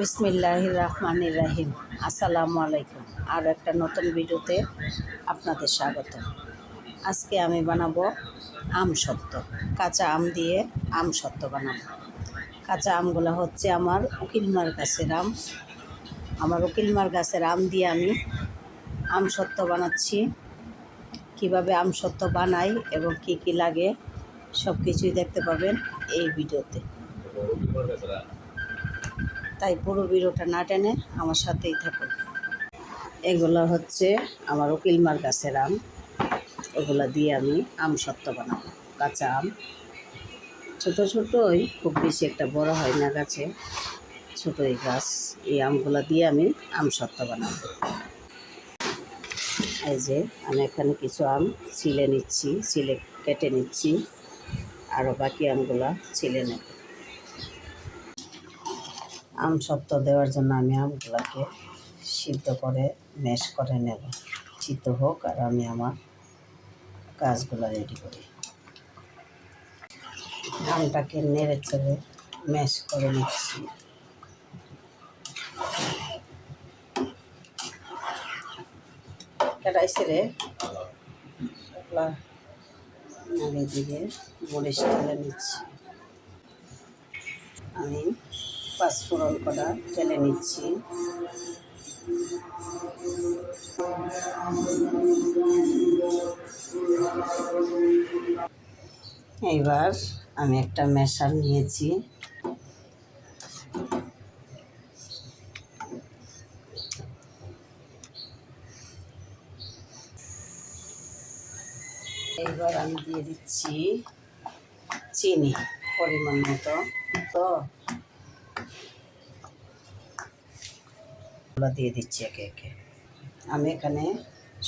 বিসমিল্লাহ রহমান রাহিম। আসসালামু আলাইকুম। আর একটা নতুন ভিডিওতে আপনাদের স্বাগত। আজকে আমি বানাবো আম সত্ত্ব কাঁচা আম দিয়ে আম সত্ত্ব বানাবো। কাঁচা আমগুলো হচ্ছে আমার উকিলমার গাছের আম। আমার উকিলমার গাছের আম দিয়ে আমি আম সত্ত্ব বানাচ্ছি। কীভাবে আম সত্ত্ব বানাই এবং কি কি লাগে সব কিছুই দেখতে পাবেন এই ভিডিওতে। তাই পুরো ভিডিওটা না টেনে আমার সাথেই থাকুন এগুলো হচ্ছে আমার উকিলমার গাছের আম। এগুলো দিয়ে আমি আম সত্ত্ব বানাবো, কাঁচা আম। ছোটো ছোটোই খুব বেশি একটা বড় হয় না গাছে। ছোটোই গাছ, এই আমগুলো দিয়ে আমি আম সত্ত্ব বানাবো। এই যে আমি এখানে কিছু আম ছিলে নিচ্ছি, ছিলে কেটে নিচ্ছি। আরও বাকি আমগুলো ছিলে নেব। আম সত্ত্ব দেওয়ার জন্য আমি আমগুলোকে সিদ্ধ করে ম্যাশ করে নেব। সিদ্ধ হোক আর আমি আমার কাজগুলো রেডি করি। আমটাকে নেড়ে চেড়ে ম্যাশ করে নিচ্ছি। কেটাইছে রে এগুলা আমি এদিকে মরিচ ঢেলে নিচ্ছি। আমি পাঁচফোড়ন করা ঢেলে নিচ্ছি। এইবার আমি একটা মেশার নিয়েছি। এইবার আমি দিয়ে দিচ্ছি চিনি পরিমাণ মতো। তো দিয়ে দিচ্ছি একে একে। আমি এখানে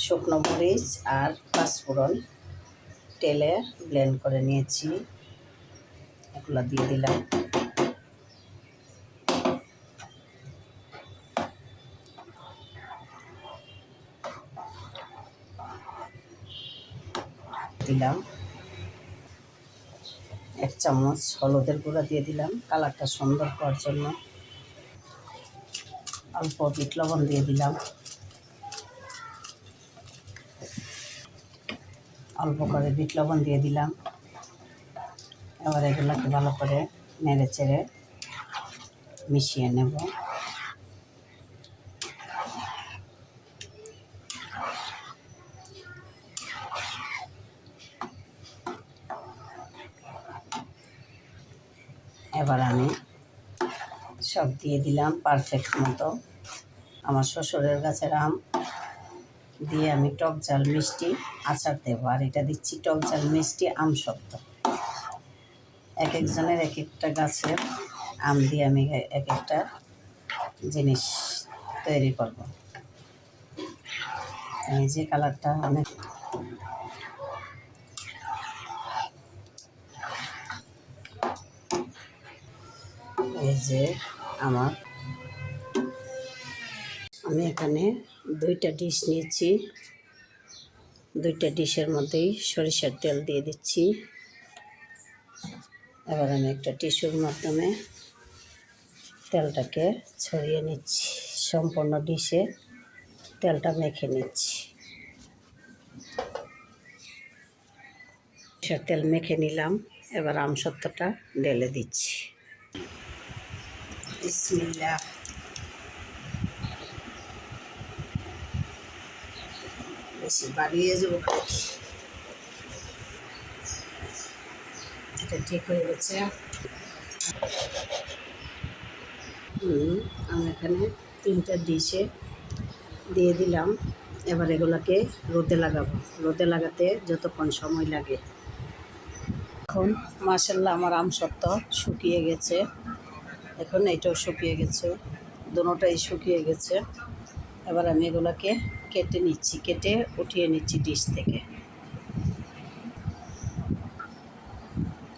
শুকনো মরিচ আর পাঁচফোড়ন তেলে ব্লেন্ড করে নিয়েছি। এগুলো দিয়ে দিলাম। দিলাম। এক চামচ হলুদের গুঁড়া দিয়ে দিলাম। কালারটা সুন্দর হওয়ার জন্য। অল্প বিট লবণ দিয়ে দিলাম। অল্প করে বিট লবণ দিয়ে দিলাম। এবার এগুলোকে ভালো করে নেড়ে চেড়ে মিশিয়ে নেব। এবার আমি সব দিয়ে দিলাম পারফেক্ট মতো। আমার শ্বশুরের গাছের আম দিয়ে আমি টক ঝাল মিষ্টি আচার দেবো, আর এটা দিচ্ছি টক ঝাল মিষ্টি আম শব্দ। এক একজনের এক একটা গাছের আম দিয়ে আমি এক একটা জিনিস তৈরি করব। এই যে কালারটা অনেক এই যে আমার। আমি এখানে দুইটা ডিশ নিয়েছি। দুইটা ডিশের মধ্যেই সরিষার তেল দিয়ে দিচ্ছি। এবার আমি একটা টিস্যুর মাধ্যমে তেলটাকে ছড়িয়ে নিচ্ছি। সম্পূর্ণ ডিশে তেলটা মেখে নিচ্ছি। সরিষার তেল মেখে নিলাম। এবার আমসত্ত্বটা ঢেলে দিচ্ছি। বিসমিল্লাহ বেশি বাড়িয়ে যাব এটা ঠিক হয়ে গেছে হুম, আমি এখানে তিনটা ডিশে দিয়ে দিলাম। এবার এগুলোকে রোদে লাগাবো। রোদে লাগাতে যতক্ষণ সময় লাগে। এখন মাসাল্লাহ আমার আম সত্ত্ব শুকিয়ে গেছে। এখন এটাও শুকিয়ে গেছে দুটোটাই শুকিয়ে গেছে। এবার আমি এগুলোকে কেটে নিচ্ছি, কেটে উঠিয়ে নিচ্ছি ডিশ থেকে।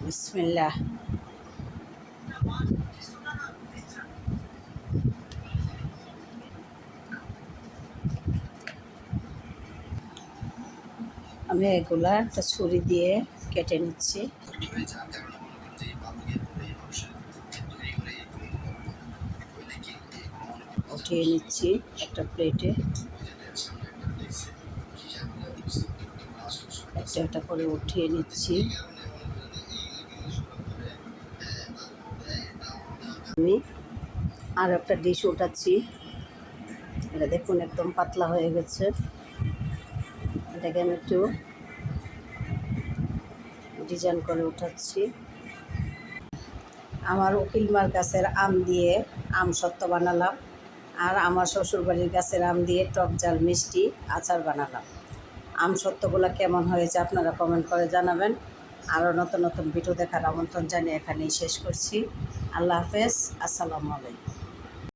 বিসমিল্লাহ। আমি এগুলা একটা ছুরি দিয়ে কেটে নিচ্ছি। উঠিয়ে নিচ্ছি একটা প্লেটে। একটা একটা করে উঠিয়ে নিচ্ছি। আমি আর একটা ডিশ উঠাচ্ছি। এটা দেখুন একদম পাতলা হয়ে গেছে। এটাকে আমি একটু ডিজাইন করে উঠাচ্ছি। আমার উকিলমার গাছের আম দিয়ে আম সত্ত্ব বানালাম। আর আমার শ্বশুরবাড়ির গাছের আম দিয়ে টক জাল মিষ্টি আচার বানালাম। আম সত্যগুলো কেমন হয়েছে আপনারা কমেন্ট করে জানাবেন। আরও নতুন নতুন ভিডিও দেখার আমন্ত্রণ জানিয়ে এখানেই শেষ করছি। আল্লাহ হাফেজ, আসসালামু আলাইকুম।